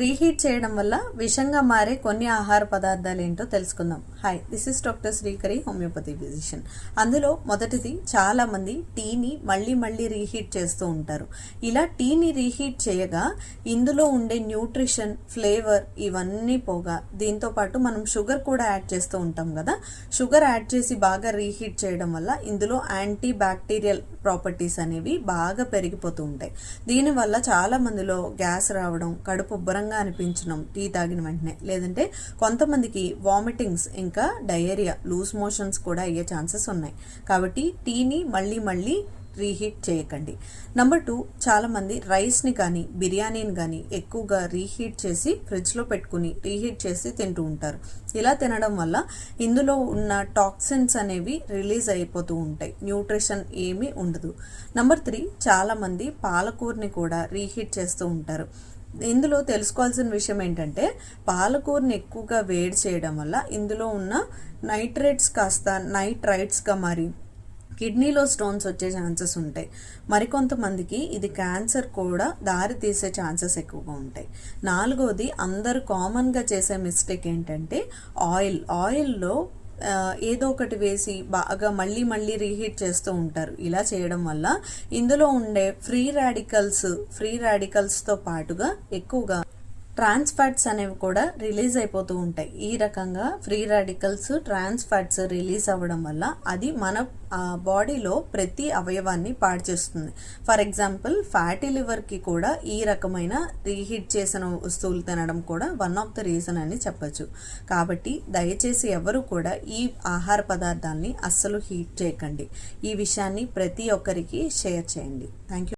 Reheat చేయడం వల్ల విషంగా మారే కొన్ని ఆహార పదార్థాలు ఏంటో తెలుసుకుందాం. Hi this is doctor Srikari homeopathy physician అందులో మొదటిది చాలా మంది టీని మళ్ళీ మళ్ళీ రీహీట్ చేస్తూ ఉంటారు. ఇలా టీని రీహీట్ చేయగా ఇందులో ఉండే న్యూట్రిషన్ ఫ్లేవర్ ఇవన్నీ పోగా దీంతో పాటు మనం షుగర్ కూడా యాడ్ చేస్తూ ఉంటాం కదా. షుగర్ యాడ్ చేసి బాగా రీహీట్ చేయడం వల్ల ఇందులో యాంటీ బ్యాక్టీరియల్ ప్రాపర్టీస్ అనేవి బాగా పెరిగిపోతూ ఉంటాయి. దీనివల్ల చాలా మందిలో గ్యాస్ రావడం కడుపు ఉబ్బరం ఉబ్బరంగా అనిపించడం టీ తాగిన వెంటనే. లేదంటే కొంతమందికి వామిటింగ్స్ ఇంకా డయేరియా లూజ్ మోషన్స్ కూడా అయ్యే ఛాన్సెస్ ఉన్నాయి. కాబట్టి టీని మళ్ళీ మళ్ళీ రీహీట్ చేయకండి. నెంబర్ టూ చాలామంది రైస్ని కానీ బిర్యానీని కానీ ఎక్కువగా రీహీట్ చేసి ఫ్రిడ్జ్లో పెట్టుకుని రీహీట్ చేసి తింటూ ఉంటారు. ఇలా తినడం వల్ల ఇందులో ఉన్న టాక్సిన్స్ అనేవి రిలీజ్ అయిపోతూ ఉంటాయి. న్యూట్రిషన్ ఏమీ ఉండదు. నెంబర్ త్రీ చాలామంది పాలకూరని కూడా రీహీట్ చేస్తూ ఉంటారు. ఇందులో తెలుసుకోవాల్సిన విషయం ఏంటంటే పాలకూరని ఎక్కువగా వేడి చేయడం వల్ల ఇందులో ఉన్న నైట్రేట్స్ కాస్త నైట్రైట్స్గా మారి కిడ్నీలో స్టోన్స్ వచ్చే ఛాన్సెస్ ఉంటాయి. మరికొంతమందికి ఇది క్యాన్సర్ కూడా దారి తీసే ఛాన్సెస్ ఎక్కువగా ఉంటాయి. నాలుగోది అందరూ కామన్గా చేసే మిస్టేక్ ఏంటంటే ఆయిల్. ఆయిల్లో ఏదో ఒకటి వేసి బాగా మళ్ళీ మళ్ళీ రీహీట్ చేస్తూ ఉంటారు. ఇలా చేయడం వల్ల ఇందులో ఉండే ఫ్రీ రాడికల్స్ ఫ్రీ రాడికల్స్తో పాటుగా ఎక్కువగా ట్రాన్స్ ఫ్యాట్స్ అనేవి కూడా రిలీజ్ అయిపోతూ ఉంటాయి. ఈ రకంగా free radicals trans fats release అవ్వడం వల్ల అది మన బాడీలో ప్రతి అవయవాన్ని పాడు చేస్తుంది. ఫర్ ఎగ్జాంపుల్ ఫ్యాటీ లివర్కి కూడా ఈ రకమైన రీహీట్ చేసిన వస్తువులు తినడం కూడా వన్ ఆఫ్ ద రీజన్ అని చెప్పచ్చు. కాబట్టి దయచేసి ఎవరు కూడా ఈ ఆహార పదార్థాన్ని అస్సలు హీట్ చేయకండి. ఈ విషయాన్ని ప్రతి ఒక్కరికి షేర్ చేయండి. Thank you